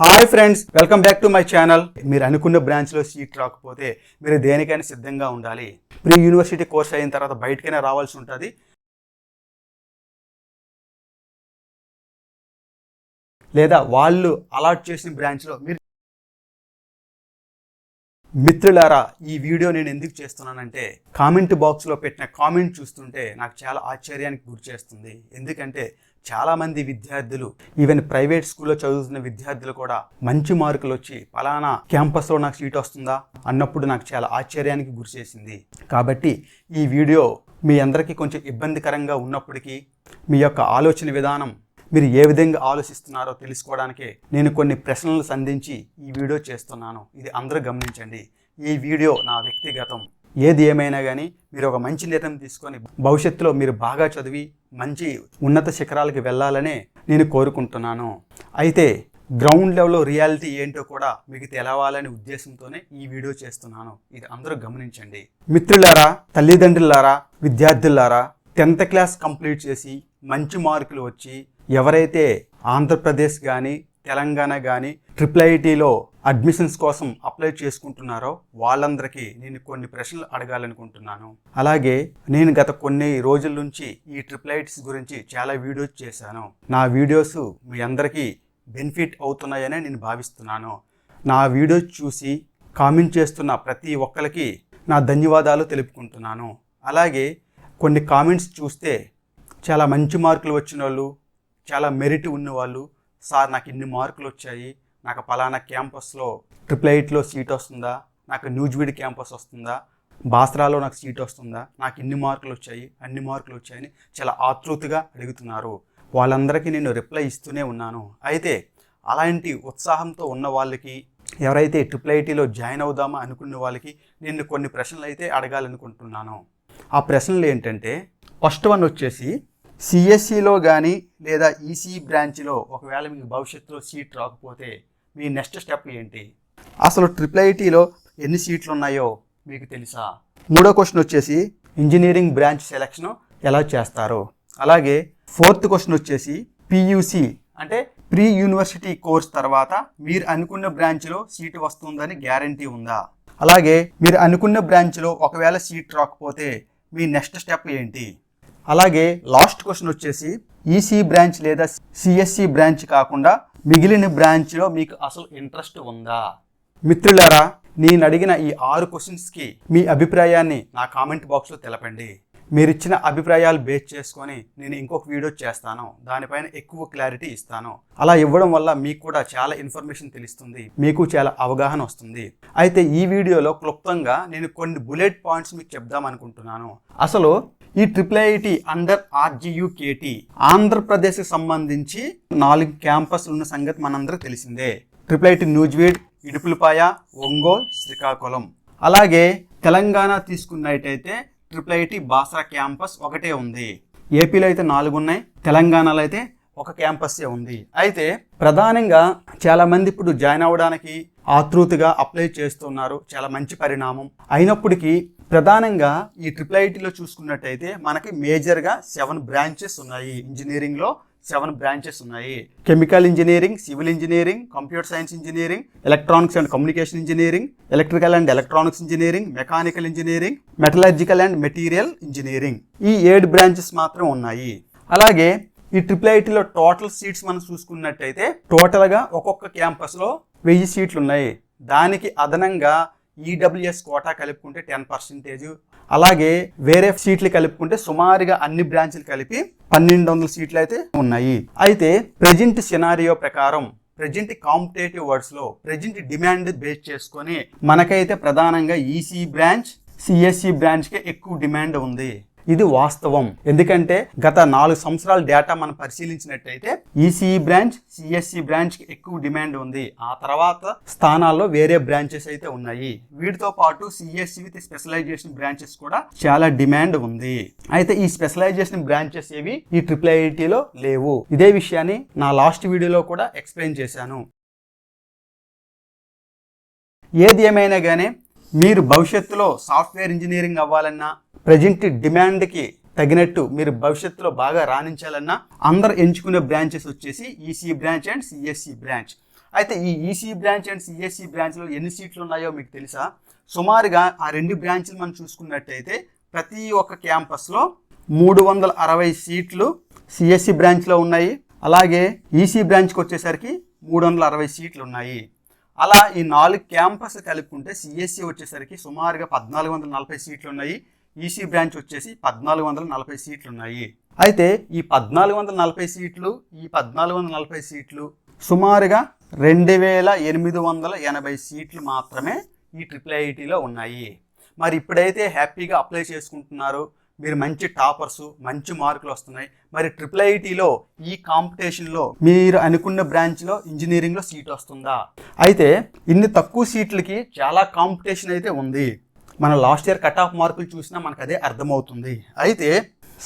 Hi friends welcome back to my channel. మీరు అనుకున్న బ్రాంచ్లో సీట్ రాకపోతే మీరు దేనికైనా సిద్ధంగా ఉండాలి. ప్రీ యూనివర్సిటీ కోర్స్ అయిన తర్వాత బయటకైనా రావాల్సి ఉంటుంది. లేదా వాళ్ళు అలాట్ చేసిన బ్రాంచ్లో మీరు మిత్రులారా ఈ వీడియో నేను ఎందుకు చేస్తున్నానంటే కామెంట్ బాక్స్లో పెట్టిన కామెంట్ చూస్తుంటే నాకు చాలా ఆశ్చర్యానికి గురి చేస్తుంది. ఎందుకంటే చాలామంది విద్యార్థులు ఈవెన్ ప్రైవేట్ స్కూల్లో చదువుతున్న విద్యార్థులు కూడా మంచి మార్కులు వచ్చి పలానా క్యాంపస్లో నాకు సీట్ వస్తుందా? అన్నప్పుడు నాకు చాలా ఆశ్చర్యానికి గురి చేసింది. కాబట్టి ఈ వీడియో మీ అందరికీ కొంచెం ఇబ్బందికరంగా ఉన్నప్పటికీ మీ యొక్క ఆలోచన విధానం మీరు ఏ విధంగా ఆలోచిస్తున్నారో తెలుసుకోవడానికి నేను కొన్ని ప్రశ్నలు సంధించి ఈ వీడియో చేస్తున్నాను. ఇది అందరూ గమనించండి. ఈ వీడియో నా వ్యక్తిగతం. ఏది ఏమైనా కానీ మీరు ఒక మంచి నిర్ణయం తీసుకొని భవిష్యత్తులో మీరు బాగా చదివి మంచి ఉన్నత శిఖరాలకు వెళ్ళాలనే నేను కోరుకుంటున్నాను. అయితే గ్రౌండ్ లెవెల్లో రియాలిటీ ఏంటో కూడా మీకు తెలవాలనే ఉద్దేశంతోనే ఈ వీడియో చేస్తున్నాను. ఇది అందరూ గమనించండి. మిత్రులారా తల్లిదండ్రులారా విద్యార్థులారా టెన్త్ క్లాస్ కంప్లీట్ చేసి మంచి మార్కులు వచ్చి ఎవరైతే ఆంధ్రప్రదేశ్ కానీ తెలంగాణ కానీ ట్రిపుల్ ఐటీలో అడ్మిషన్స్ కోసం అప్లై చేసుకుంటున్నారో వాళ్ళందరికీ నేను కొన్ని ప్రశ్నలు అడగాలనుకుంటున్నాను. అలాగే నేను గత కొన్ని రోజుల నుంచి ఈ ట్రిపుల్ ఐటీస్ గురించి చాలా వీడియోస్ చేశాను. నా వీడియోస్ మీ అందరికీ బెనిఫిట్ అవుతున్నాయని నేను భావిస్తున్నాను. నా వీడియోస్ చూసి కామెంట్ చేస్తున్న ప్రతి ఒక్కరికి నా ధన్యవాదాలు తెలుపుకుంటున్నాను. అలాగే కొన్ని కామెంట్స్ చూస్తే చాలా మంచి మార్కులు వచ్చిన వాళ్ళు చాలా మెరిట్ ఉన్నవాళ్ళు సార్ నాకు ఇన్ని మార్కులు వచ్చాయి నాకు పలానా క్యాంపస్లో ట్రిపుల్ ఎయిట్లో సీట్ వస్తుందా? నాకు న్యూజ్విడ్ క్యాంపస్ వస్తుందా? బాస్రాలో నాకు సీట్ వస్తుందా? నాకు ఇన్ని మార్కులు వచ్చాయి? అన్ని మార్కులు వచ్చాయని చాలా ఆతృతగా అడుగుతున్నారు. వాళ్ళందరికీ నేను రిప్లై ఇస్తూనే ఉన్నాను. అయితే అలాంటి ఉత్సాహంతో ఉన్న వాళ్ళకి ఎవరైతే ట్రిపుల్ ఐటీలో జాయిన్ అవుదామా అనుకున్న వాళ్ళకి నేను కొన్ని ప్రశ్నలు అయితే అడగాలనుకుంటున్నాను. ఆ ప్రశ్నలు ఏంటంటే ఫస్ట్ వన్ వచ్చేసి సిఎస్సిలో కానీ లేదా ఈసీ బ్రాంచ్లో ఒకవేళ మీకు భవిష్యత్తులో సీట్ రాకపోతే మీ నెక్స్ట్ స్టెప్ ఏంటి? అసలు ట్రిపుల్ ఐటీలో ఎన్ని సీట్లు ఉన్నాయో మీకు తెలుసా? మూడో క్వశ్చన్ వచ్చేసి ఇంజనీరింగ్ బ్రాంచ్ సెలక్షన్ ఎలా చేస్తారు? అలాగే ఫోర్త్ క్వశ్చన్ వచ్చేసి పియూసి అంటే ప్రీ యూనివర్సిటీ కోర్స్ తర్వాత మీరు అనుకున్న బ్రాంచ్లో సీట్ వస్తుందని గ్యారంటీ ఉందా? అలాగే మీరు అనుకున్న బ్రాంచ్లో ఒకవేళ సీట్ రాకపోతే మీ నెక్స్ట్ స్టెప్ ఏంటి? అలాగే లాస్ట్ క్వశ్చన్ వచ్చేసి ఈసీ బ్రాంచ్ లేదా సిఎస్సి బ్రాంచ్ కాకుండా మిగిలిన బ్రాంచ్లో మీకు అసలు ఇంట్రెస్ట్ ఉందా? మిత్రులారా నేను అడిగిన ఈ ఆరు క్వశ్చన్స్కి మీ అభిప్రాయాన్ని నా కామెంట్ బాక్స్లో తెలపండి. మీరు ఇచ్చిన అభిప్రాయాలు బేస్ చేసుకొని నేను ఇంకొక వీడియో చేస్తాను. దానిపైన ఎక్కువ క్లారిటీ ఇస్తాను. అలా ఇవ్వడం వల్ల మీకు కూడా చాలా ఇన్ఫర్మేషన్ తెలుస్తుంది. మీకు చాలా అవగాహన వస్తుంది. అయితే ఈ వీడియోలో క్లుప్తంగా నేను కొన్ని బుల్లెట్ పాయింట్స్ మీకు చెప్దాం అనుకుంటున్నాను. అసలు ఈ ట్రిపుల్ ఐటి అండర్ ఆర్జీయుకేటి ఆంధ్రప్రదేశ్కి సంబంధించి నాలుగు క్యాంపస్లు ఉన్న సంగతి మనందరికీ తెలిసిందే. Triple IT Nuzvid Idupulapaya Ongole Srikakulam. అలాగే తెలంగాణ తీసుకున్నట్టయితే ట్రిపుల్ ఐటి బాసరా క్యాంపస్ ఒకటే ఉంది. ఏపీలో అయితే నాలుగు ఉన్నాయి తెలంగాణలో అయితే ఒక క్యాంపస్సే ఉంది. అయితే ప్రధానంగా చాలా మంది ఇప్పుడు జాయిన్ అవ్వడానికి ఆతృతగా అప్లై చేస్తున్నారు. చాలా మంచి పరిణామం. అయినప్పటికీ ప్రధానంగా ఈ ట్రిపుల్ ఐటీలో చూసుకున్నట్టయితే మనకి మేజర్గా సెవెన్ బ్రాంచెస్ ఉన్నాయి. ఇంజనీరింగ్లో సెవెన్ బ్రాంచెస్ ఉన్నాయి. Chemical engineering civil engineering computer science engineering electronics and communication engineering electrical and electronics engineering mechanical engineering metallurgical and material engineering. ఈ ఏడు బ్రాంచెస్ మాత్రం ఉన్నాయి. అలాగే ఈ ట్రిపుల్ ఐటీలో టోటల్ సీట్స్ మనం చూసుకున్నట్టయితే టోటల్గా ఒక్కొక్క క్యాంపస్లో వెయ్యి సీట్లు ఉన్నాయి. దానికి అదనంగా ఈడబ్ల్యూఎస్ కోటా కలుపుకుంటే టెన్ పర్సెంటేజ్ అలాగే వేరే సీట్లు కలుపుకుంటే సుమారుగా అన్ని బ్రాంచ్లు కలిపి పన్నెండు వందల సీట్లు అయితే ఉన్నాయి. అయితే ప్రజెంట్ సినారియో ప్రకారం ప్రజెంట్ కాంపిటేటివ్ వర్డ్స్లో ప్రజెంట్ డిమాండ్ బేస్ చేసుకొని మనకైతే ప్రధానంగా ఈసీ బ్రాంచ్ సిఎస్సి బ్రాంచ్కే ఎక్కువ డిమాండ్ ఉంది. ఇది వాస్తవం. ఎందుకంటే గత నాలుగు సంవత్సరాల డేటా మనం పరిశీలించినట్టయితే ఈసీఈ బ్రాంచ్ సిఎస్సి బ్రాంచ్కి ఎక్కువ డిమాండ్ ఉంది. ఆ తర్వాత స్థానాల్లో వేరే బ్రాంచెస్ అయితే ఉన్నాయి. వీటితో పాటు సిఎస్సి విత్ స్పెషలైజేషన్ బ్రాంచెస్ కూడా చాలా డిమాండ్ ఉంది. అయితే ఈ స్పెషలైజేషన్ బ్రాంచెస్ ఏవి? ఈ ట్రిపుల్ ఐఐటిలో లేవు. ఇదే విషయాన్ని నా లాస్ట్ వీడియోలో కూడా ఎక్స్ప్లెయిన్ చేశాను. ఏది ఏమైనా కానీ మీరు భవిష్యత్తులో సాఫ్ట్వేర్ ఇంజనీరింగ్ అవ్వాలన్నా ప్రజెంట్ డిమాండ్కి తగినట్టు మీరు భవిష్యత్తులో బాగా రాణించాలన్నా అందరు ఎంచుకునే బ్రాంచెస్ వచ్చేసి EC branch and CSE branch. అయితే ఈ ఈసీ బ్రాంచ్ అండ్ సిఎస్సి బ్రాంచ్లో ఎన్ని సీట్లు ఉన్నాయో మీకు తెలుసా? సుమారుగా ఆ రెండు బ్రాంచ్లు మనం చూసుకున్నట్టయితే ప్రతి ఒక్క క్యాంపస్లో మూడు వందల అరవై సీట్లు సిఎస్సి బ్రాంచ్లో ఉన్నాయి. అలాగే ఈసీ బ్రాంచ్కి వచ్చేసరికి మూడు వందల అరవై సీట్లు ఉన్నాయి. అలా ఈ నాలుగు క్యాంపస్ కలుపుకుంటే సిఎస్సి వచ్చేసరికి సుమారుగా పద్నాలుగు వందల నలభై సీట్లు ఉన్నాయి. ఈసీ బ్రాంచ్ వచ్చేసి పద్నాలుగు వందల నలభై సీట్లు ఉన్నాయి అయితే ఈ పద్నాలుగు వందల నలభై సీట్లు ఈ పద్నాలుగు వందల నలభై సీట్లు సుమారుగా రెండు వేల ఎనిమిది వందల ఎనభై సీట్లు మాత్రమే ఈ ట్రిపుల్ ఐఐటీలో ఉన్నాయి. మరి ఇప్పుడైతే హ్యాపీగా అప్లై చేసుకుంటున్నారు. మీరు మంచి టాపర్స్ మంచి మార్కులు వస్తున్నాయి. మరి ట్రిపుల్ ఐటీలో ఈ కాంపిటీషన్లో మీరు అనుకున్న బ్రాంచ్లో ఇంజనీరింగ్లో సీట్ వస్తుందా? అయితే ఇన్ని తక్కువ సీట్లకి చాలా కాంపిటీషన్ అయితే ఉంది. మన లాస్ట్ ఇయర్ కట్ ఆఫ్ మార్కులు చూసినా మనకు అదే అర్థమవుతుంది. అయితే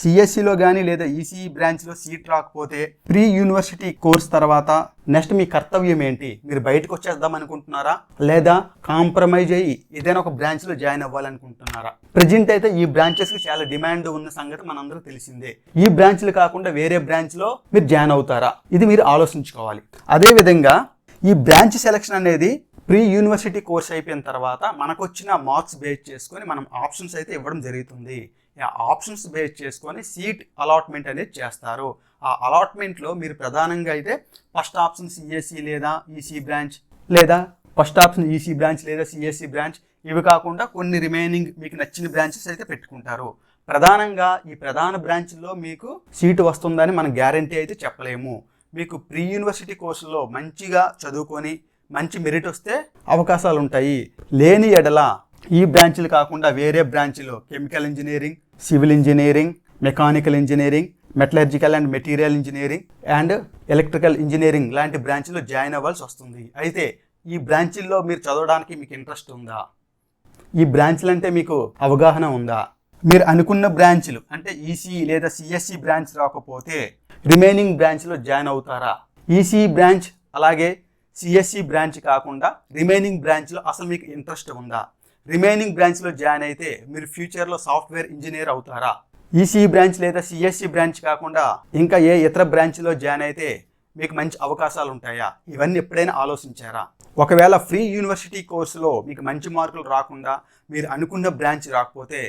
సిఎస్సిలో కానీ లేదా ఈసీఈ బ్రాంచ్లో సీట్ రాకపోతే ప్రీ యూనివర్సిటీ కోర్స్ తర్వాత నెక్స్ట్ మీ కర్తవ్యం ఏంటి? మీరు బయటకు వచ్చేద్దాం అనుకుంటున్నారా? లేదా కాంప్రమైజ్ అయ్యి ఏదైనా ఒక బ్రాంచ్లో జాయిన్ అవ్వాలనుకుంటున్నారా? ప్రజెంట్ అయితే ఈ బ్రాంచెస్కి చాలా డిమాండ్ ఉన్న సంగతి మనందరూ తెలిసిందే. ఈ బ్రాంచ్లు కాకుండా వేరే బ్రాంచ్లో మీరు జాయిన్ అవుతారా? ఇది మీరు ఆలోచించుకోవాలి. అదేవిధంగా ఈ బ్రాంచ్ సెలక్షన్ అనేది ప్రీ యూనివర్సిటీ కోర్స్ అయిపోయిన తర్వాత మనకు వచ్చిన మార్క్స్ బేస్ చేసుకొని మనం ఆప్షన్స్ అయితే ఇవ్వడం జరుగుతుంది. ఆప్షన్స్ బేస్ చేసుకొని సీట్ అలాట్మెంట్ అనేది చేస్తారు. ఆ అలాట్మెంట్లో మీరు ప్రధానంగా అయితే ఫస్ట్ ఆప్షన్ సిఎస్సి లేదా ఈసీ బ్రాంచ్ లేదా ఫస్ట్ ఆప్షన్ ఈసీ బ్రాంచ్ లేదా సిఎస్సి బ్రాంచ్ ఇవి కాకుండా కొన్ని రిమైనింగ్ మీకు నచ్చిన బ్రాంచెస్ అయితే పెట్టుకుంటారు. ప్రధానంగా ఈ ప్రధాన బ్రాంచ్లో మీకు సీటు వస్తుందని మనం గ్యారంటీ అయితే చెప్పలేము. మీకు ప్రీ యూనివర్సిటీ కోర్సులో మంచిగా చదువుకొని మంచి మెరిట్ వస్తే అవకాశాలు ఉంటాయి లేని ఎడల ఈ బ్రాంచ్లు కాకుండా వేరే బ్రాంచ్లో chemical engineering civil engineering mechanical engineering metallurgical and material engineering and electrical engineering లాంటి బ్రాంచ్లో జాయిన్ అవ్వాల్సి వస్తుంది. అయితే ఈ బ్రాంచ్ల్లో మీరు చదవడానికి మీకు ఇంట్రెస్ట్ ఉందా? ఈ బ్రాంచ్లు అంటే మీకు అవగాహన ఉందా? మీరు అనుకున్న బ్రాంచ్లు అంటే ఈసీ లేదా సిఎస్సి బ్రాంచ్ రాకపోతే రిమైనింగ్ బ్రాంచ్లో జాయిన్ అవుతారా? ఈసీ బ్రాంచ్ అలాగే సిఎస్సి బ్రాంచ్ కాకుండా రిమైనింగ్ బ్రాంచ్లో అసలు మీకు ఇంట్రెస్ట్ ఉందా? రిమైనింగ్ బ్రాంచ్లో జాయిన్ అయితే మీరు ఫ్యూచర్లో సాఫ్ట్వేర్ ఇంజనీర్ అవుతారా? ఈసీ బ్రాంచ్ లేదా సిఎస్సి బ్రాంచ్ కాకుండా ఇంకా ఏ ఇతర బ్రాంచ్లో జాయిన్ అయితే మీకు మంచి అవకాశాలు ఉంటాయా? ఇవన్నీ ఎప్పుడైనా ఆలోచించారా? ఒకవేళ ఫ్రీ యూనివర్సిటీ కోర్సులో మీకు మంచి మార్కులు రాకుండా మీరు అనుకున్న బ్రాంచ్ రాకపోతే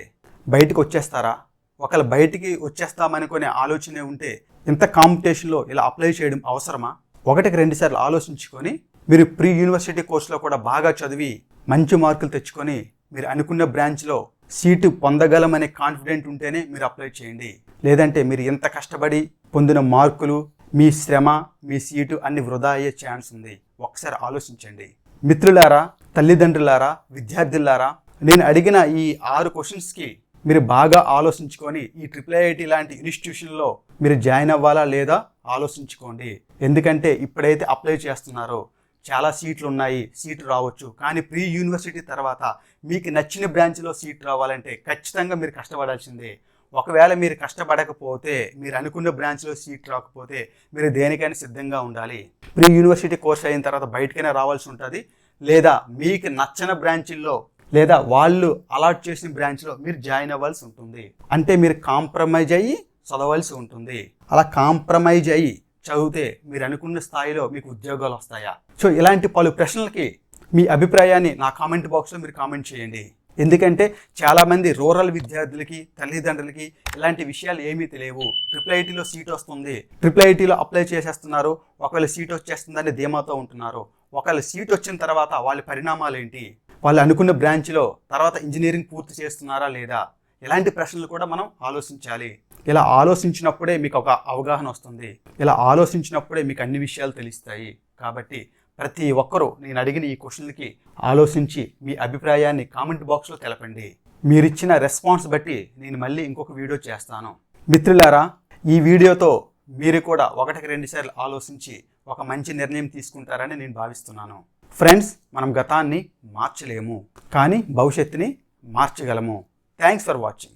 బయటకు వచ్చేస్తారా? ఒకవేళ బయటికి వచ్చేస్తామనుకునే ఆలోచనే ఉంటే ఇంత కాంపిటీషన్లో ఇలా అప్లై చేయడం అవసరమా? ఒకటికి రెండు సార్లు ఆలోచించుకొని మీరు ప్రీ యూనివర్సిటీ కోర్సులో కూడా బాగా చదివి మంచి మార్కులు తెచ్చుకొని మీరు అనుకున్న బ్రాంచ్లో సీటు పొందగలమనే కాన్ఫిడెంట్ ఉంటేనే మీరు అప్లై చేయండి. లేదంటే మీరు ఎంత కష్టపడి పొందిన మార్కులు మీ శ్రమ మీ సీటు అన్ని వృధా అయ్యే ఛాన్స్ ఉంది. ఒకసారి ఆలోచించండి. మిత్రులారా తల్లిదండ్రులారా విద్యార్థులారా నేను అడిగిన ఈ ఆరు క్వశ్చన్స్కి మీరు బాగా ఆలోచించుకొని ఈ ట్రిపుల్ ఐఐటి లాంటి ఇన్స్టిట్యూషన్లో మీరు జాయిన్ అవ్వాలా లేదా ఆలోచించుకోండి. ఎందుకంటే ఇప్పుడైతే అప్లై చేస్తున్నారో చాలా సీట్లు ఉన్నాయి సీటు రావచ్చు. కానీ ప్రీ యూనివర్సిటీ తర్వాత మీకు నచ్చిన బ్రాంచ్లో సీట్ రావాలంటే ఖచ్చితంగా మీరు కష్టపడాల్సిందే. ఒకవేళ మీరు కష్టపడకపోతే మీరు అనుకున్న బ్రాంచ్లో సీట్ రాకపోతే మీరు దేనికైనా సిద్ధంగా ఉండాలి. ప్రీ యూనివర్సిటీ కోర్స్ అయిన తర్వాత బయటకైనా రావాల్సి ఉంటుంది. లేదా మీకు నచ్చని బ్రాంచ్ల్లో లేదా వాళ్ళు అలాట్ చేసిన బ్రాంచ్లో మీరు జాయిన్ అవ్వాల్సి ఉంటుంది. అంటే మీరు కాంప్రమైజ్ అయ్యి చదవాల్సి ఉంటుంది. అలా కాంప్రమైజ్ అయ్యి చదివితే మీరు అనుకున్న స్థాయిలో మీకు ఉద్యోగాలు వస్తాయా? సో ఇలాంటి పలు ప్రశ్నలకి మీ అభిప్రాయాన్ని నా కామెంట్ బాక్స్లో మీరు కామెంట్ చేయండి. ఎందుకంటే చాలామంది రూరల్ విద్యార్థులకి తల్లిదండ్రులకి ఇలాంటి విషయాలు ఏమీ తెలియవు. ట్రిపుల్ ఐటీలో సీట్ వస్తుంది. ట్రిపుల్ ఐటీలో అప్లై చేసేస్తున్నారు. ఒకవేళ సీట్ వచ్చేస్తుందని ధీమాతో ఉంటున్నారు. ఒకవేళ సీట్ వచ్చిన తర్వాత వాళ్ళ పరిణామాలు ఏంటి? వాళ్ళు అనుకున్న బ్రాంచ్లో తర్వాత ఇంజనీరింగ్ పూర్తి చేస్తున్నారా లేదా? ఇలాంటి ప్రశ్నలు కూడా మనం ఆలోచించాలి. ఇలా ఆలోచించినప్పుడే మీకు ఒక అవగాహన వస్తుంది. ఇలా ఆలోచించినప్పుడే మీకు అన్ని విషయాలు తెలుస్తాయి. కాబట్టి ప్రతి ఒక్కరూ నేను అడిగిన ఈ క్వశ్చన్లకి ఆలోచించి మీ అభిప్రాయాన్ని కామెంట్ బాక్స్లో తెలపండి. మీరిచ్చిన రెస్పాన్స్ బట్టి నేను మళ్ళీ ఇంకొక వీడియో చేస్తాను. మిత్రులారా ఈ వీడియోతో మీరు కూడా ఒకటికి రెండుసార్లు ఆలోచించి ఒక మంచి నిర్ణయం తీసుకుంటారని నేను భావిస్తున్నాను. ఫ్రెండ్స్ మనం గతాన్ని మార్చలేము కానీ భవిష్యత్తుని మార్చగలము. Thanks for watching